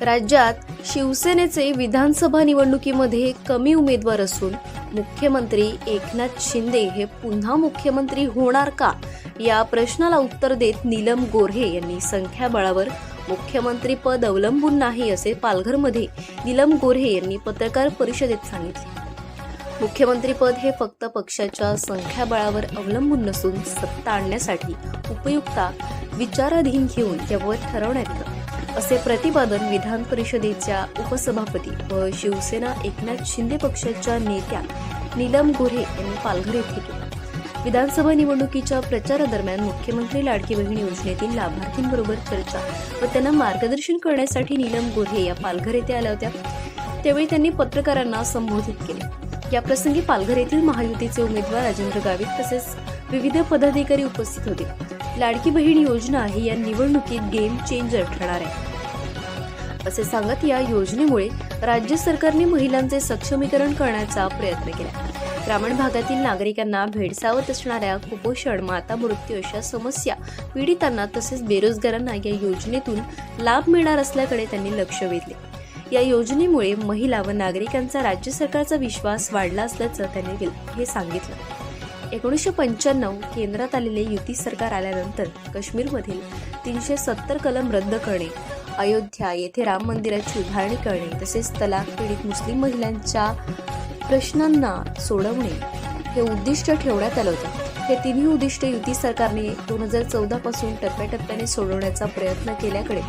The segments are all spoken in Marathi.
राज्यात शिवसेनेचे विधानसभा निवडणुकीमध्ये कमी उमेदवार असून मुख्यमंत्री एकनाथ शिंदे हे पुन्हा मुख्यमंत्री होणार का? या प्रश्नाला उत्तर देत नीलम गोऱ्हे यांनी संख्याबळावर मुख्यमंत्री पद अवलंबून नाही असे पालघरमध्ये नीलम गोऱ्हे यांनी पत्रकार परिषदेत सांगितले. मुख्यमंत्रीपद हे फक्त पक्षाच्या संख्याबळावर अवलंबून नसून सत्ता आणण्यासाठी उपयुक्ता विचाराधीन घेऊन याबाबत ठरवण्यात येतं. असे प्रतिपादन विधान परिषदेच्या उपसभापती व शिवसेना एकनाथ शिंदे पक्षाच्या नेत्या नीलम गोऱ्हे यांनी पालघर येथे केले. विधानसभा निवडणुकीच्या प्रचारादरम्यान मुख्यमंत्री लाडकी बहीण योजनेतील लाभार्थींबरोबर चर्चा व त्यांना मार्गदर्शन करण्यासाठी नीलम गोऱ्हे या पालघर येथे आल्या होत्या. त्यावेळी त्यांनी पत्रकारांना संबोधित केले. याप्रसंगी पालघर येथील महायुतीचे उमेदवार राजेंद्र गावित तसेच विविध पदाधिकारी उपस्थित होते. लाडकी बहीण योजना ही या निवडणुकीत गेम चेंजर ठरणार आहे. असे सांगत या योजनेमुळे राज्य सरकारने महिलांचे सक्षमीकरण करण्याचा प्रयत्न केला. ग्रामीण भागातील नागरिकांना भेडसावत असणाऱ्या कुपोषण माता मृत्यू अशा समस्या पीडितांना तसेच बेरोजगारांना या योजनेतून लाभ मिळणार असल्याकडे त्यांनी लक्ष वेधले. या योजनेमुळे महिला व नागरिकांचा राज्य सरकारचा विश्वास वाढला असल्याचं त्यांनी हे सांगितलं. एकोणीसशे पंच्याण्णव केंद्रात आलेले युती सरकार आल्यानंतर काश्मीरमधील तीनशे सत्तर कलम रद्द करणे अयोध्या येथे राम मंदिराची उभारणी करणे तसेच तलाक पीडित मुस्लिम महिलांच्या प्रश्नांना सोडवणे हे उद्दिष्ट ठेवण्यात आलं होतं. हे तिन्ही उद्दिष्ट युती सरकारने दोन हजार चौदा पासून टप्प्याटप्प्याने सोडवण्याचा प्रयत्न केल्याकडे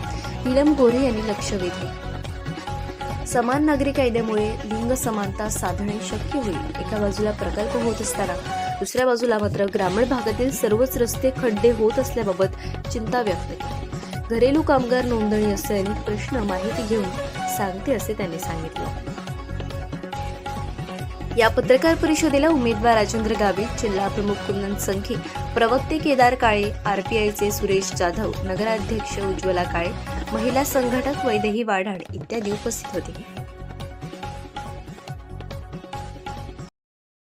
नीलम गोरे यांनी लक्ष वेधले. समान नागरी कायद्यामुळे लिंग समानता साधणे शक्य होईल एका बाजूला प्रकल्प होत असताना दुसऱ्या बाजूला मात्र ग्रामीण भागातील सर्वच रस्ते खड्डे होत असल्याबाबत चिंता व्यक्त केली. घरेलू कामगार नोंदणी असे अनेक प्रश्न माहिती घेऊन सांगते असे त्यांनी सांगितले. या पत्रकार परिषदेला उमेदवार राजेंद्र गावित जिल्हा प्रमुख कुंदन संखे प्रवक्ते केदार काळे आरपीआयचे सुरेश जाधव नगराध्यक्ष उज्ज्वला काळे महिला संघटक वैदेही वाढाड इत्यादी उपस्थित होते.